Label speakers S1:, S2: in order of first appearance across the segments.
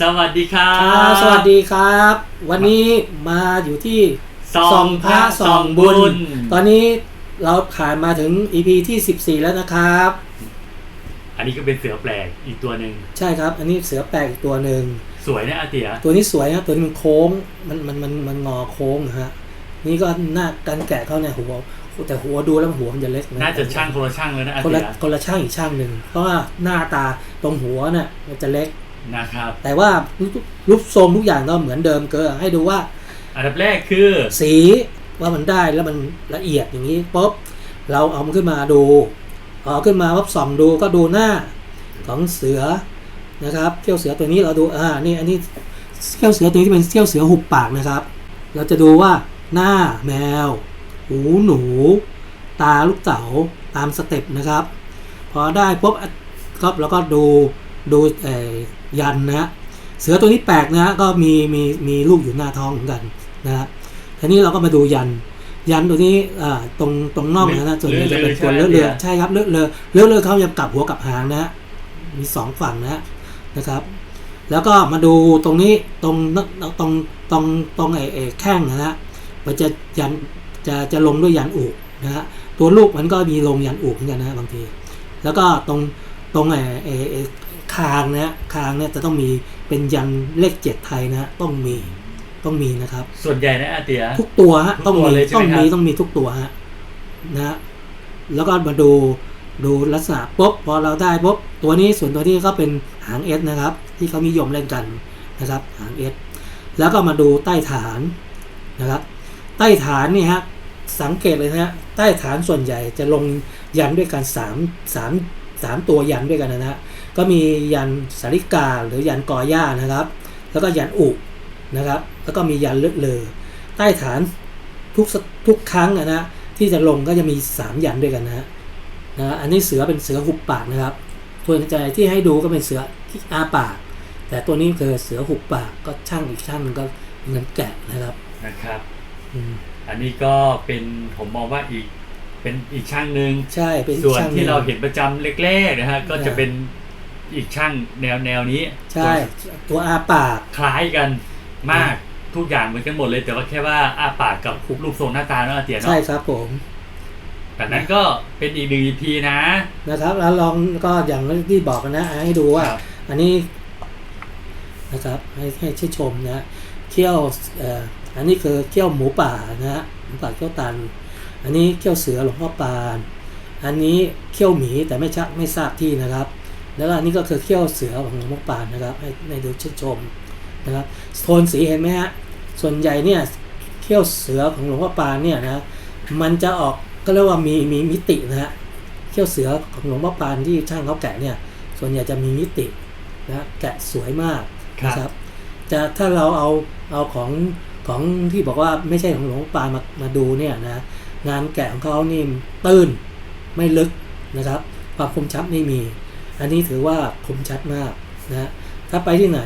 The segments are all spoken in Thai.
S1: สวัสดีครั
S2: ครับบสวัสดีครับ วันนี้มาอยู่ที่
S1: ส่องพระส่องบุญ
S2: ตอนนี้เราผ่านมาถึง EP ที่ 14 แล้วนะครับ
S1: อันนี้ก็เป็นเสือแปลกอีกตัวหนึ่ง
S2: ใช่ครับ อันนี้เสือแปลกอีกตัวหนึ่ง
S1: สวยนะอาเตีย
S2: ตัวนี้สวยนะตัวนี้มันโค้งมันมันมันมันงอโค้งนะฮะนี่ก็หน้าการแกะเขาเนี่ยหัวแต่หัวดูแล้วหัวมันจะเล็ก
S1: น่าจะช่างคนละช่างเลยนะอา
S2: คน
S1: เตี
S2: ละ
S1: ย
S2: คนละช่างอีกช่างหนึ่งเพราะว่าหน้าตาตรงหัวเนี่ยมันจะเล็ก
S1: นะครับ
S2: แต่ว่ารูปทรงทุกอย่างก็เหมือนเดิมเกินให้ดูว่า
S1: อันดับแรกคือ
S2: สีว่ามันได้แล้วมันละเอียดอย่างนี้ปุ๊บเราเอามันขึ้นมาดูเอาขึ้นมาปุ๊บส่องดูก็ดูหน้าของเสือนะครับเขี้ยวเสือตัวนี้เราดูอ่านี่อันนี้เขี้ยวเสือตัวนี้เป็นเขี้ยวเสือหุบปากนะครับ เราจะดูว่าหน้าแมว หูหนู ตาลูกเต๋าตามสเต็ปนะครับ พอได้ปุ๊บก็เราก็ดู ดูเอ่อยันนะฮะเสือตัวนี้แปลกนะฮะก็มีมีมีลูกอยู่หน้าท้องเหมือนกันนะฮะทีนี้เราก็มาดูยันยันตัวนี้อ่าตรงตรงน่องนะนะส่วนใหญ่จะเป็นตัวเลอะเลือะใช่ครับเลอะเลอะเลอะเลอะเขาจะกลับหัวกลับหางนะฮะมีสองฝั่งนะฮะนะครับ แล้วก็มาดูตรงนี้ตรงตรงตรงตรงไอ้ไอ้แข้งนะฮะมันจะยันจะจะลงด้วยยันอุนะฮะตัวลูกมันก็มีลงยันอุเหมือนกันนะฮะบางที แล้วก็ตรงตรงไอ้ไอ้ไอ้ คางนะฮะคางเนี่ยจะต้องมีเป็นยันเลขเจ็ดไทยนะฮะต้องมีต้องมีนะครับ
S1: ส่วนใหญ่นะอาเตีย
S2: ทุกตัวฮะ
S1: ทุก
S2: ต้อง
S1: ตัว
S2: มี
S1: เลยใช่ไหม
S2: ต้องมี
S1: ครับ
S2: ต้องมีทุกตัวฮะนะฮะแล้วก็มาดูดูลักษณะปุ๊บพอเราได้ปุ๊บตัวนี้ส่วนตัวนี้ก็เป็นหางเอสนะครับ ที่เขานิยมเล่นกันนะครับ หางเอสแล้วก็มาดูใต้ฐานนะครับ ใต้ฐานนี่ฮะสังเกตเลยนะฮะใต้ฐานส่วนใหญ่จะลงยันด้วยกันสามสามสามตัวยันด้วยกันนะฮะ ก็มียันสาริกาหรือยันกอหญ้านะครับ แล้วก็ยันอุนะครับ แล้วก็มียันเลือดเลอใต้ฐานทุกสทุกครั้งอะนะที่จะลงก็จะมีสามยันด้วยกันนะฮะนะฮะอันนี้เสือเป็นเสือหุบปากนะครับส่วนใจที่ให้ดูก็เป็นเสือที่อาปาก แต่ตัวนี้คือเสือหุบปากก็ช่างอีกช่างหนึงก็เหมือนแกะนะครับ
S1: นะครับ
S2: อืม
S1: อันนี้ก็เป็นผมมองว่าอีกเป็นอีกช่างหนึ่ง
S2: ใช่เป็น
S1: ส่วน
S2: ช่าง
S1: ที่เรา
S2: หง
S1: เห็นประจำแรกๆนะฮะก็จะเป็น อีกช่างแนวแนวนี้
S2: ใช่ตัวอาปาก
S1: คล้ายกันมากทุกอย่างเหมือนกันหมดเลยแต่ว่าแค่ว่าอ้าปากกับรูปทรงหน้าตาเนาะอาเตีย
S2: ใช่
S1: เนาะ
S2: ครับผม
S1: จากนั้นก็เป็นอีกหนึ่ง EP นะ
S2: นะครับ แล้วลองก็อย่างที่บอกกันนะให้ดูว่า
S1: ครับ
S2: อันนี้นะครับ ให้ให้ชื่นชมนะเขี้ยวเอ่ออันนี้คือเขี้ยวหมูป่านะฮะหมูป่าเขี้ยวตัน อันนี้เขี้ยวเสือหลวงพ่อปาน อันนี้เขี้ยวหมีแต่ไม่ชักไม่ทราบที่นะครับ แล้วก็อันนี้ก็คือเขี้ยวเสือของหลวงพ่อปานนะครับให้ให้ดูชื่นชมนะครับโทนสีเห็นไหมฮะส่วนใหญ่เนี่ยเขี้ยวเสือของหลวงพ่อปานเนี่ยนะมันจะออกก็เรียกว่ามีมีมิตินะฮะเขี้ยวเสือของหลวงพ่อปานที่ช่างเขาแกะเนี่ยส่วนใหญ่จะมีมิตินะแกะสวยมาก
S1: ครับ
S2: นะครับจะถ้าเราเอาเอาของของที่บอกว่าไม่ใช่ของหลวงพ่อปานมามาดูเนี่ยนะงานแกะของเขานี่ตื้นไม่ลึกนะครับ ความคมชัดไม่มี อันนี้ถือว่าคมชัดมากนะถ้าไปที่ไหน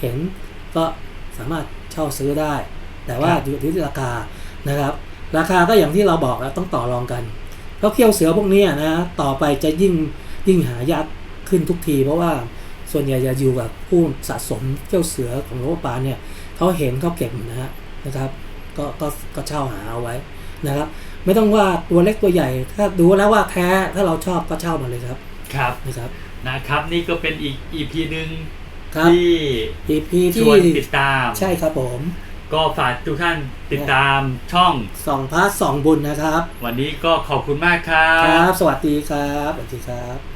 S2: เห็นก็สามารถเช่าซื้อได้ แต่ว่า
S1: ครับ
S2: อยู่ที่ราคานะครับ ราคาก็อย่างที่เราบอกแล้วต้องต่อรองกันเพราะเขี้ยวเสือพวกเนี้ยนะต่อไปจะยิ่งยิ่งหายากขึ้นทุกที เพราะว่าส่วนใหญ่จะอยู่กับผู้สะสมเขี้ยวเสือของโลกปานเนี่ยเขาเห็นเขาเก็บนะฮะนะครับก็ก็ก็เช่าหาเอาไว้นะครับ ไม่ต้องว่าตัวเล็กตัวใหญ่ ถ้าดูแล้วว่าแท้ถ้าเราชอบก็เช่ามาเลยครับ
S1: ครับ
S2: นะครับ
S1: นะครับนี่ก็เป็นอีก EP หนึ่ง
S2: ครับ
S1: ที่
S2: EP
S1: ช
S2: ที่
S1: วนติดตาม
S2: ใช่ครับผม
S1: ก็ฝากทุกท่านติดตามช่อง
S2: สองพระสองบุญนะครับ
S1: วันนี้ก็ขอบคุณมากครั
S2: ครับ
S1: บ
S2: สวัสดีครับ สวัสดีครับ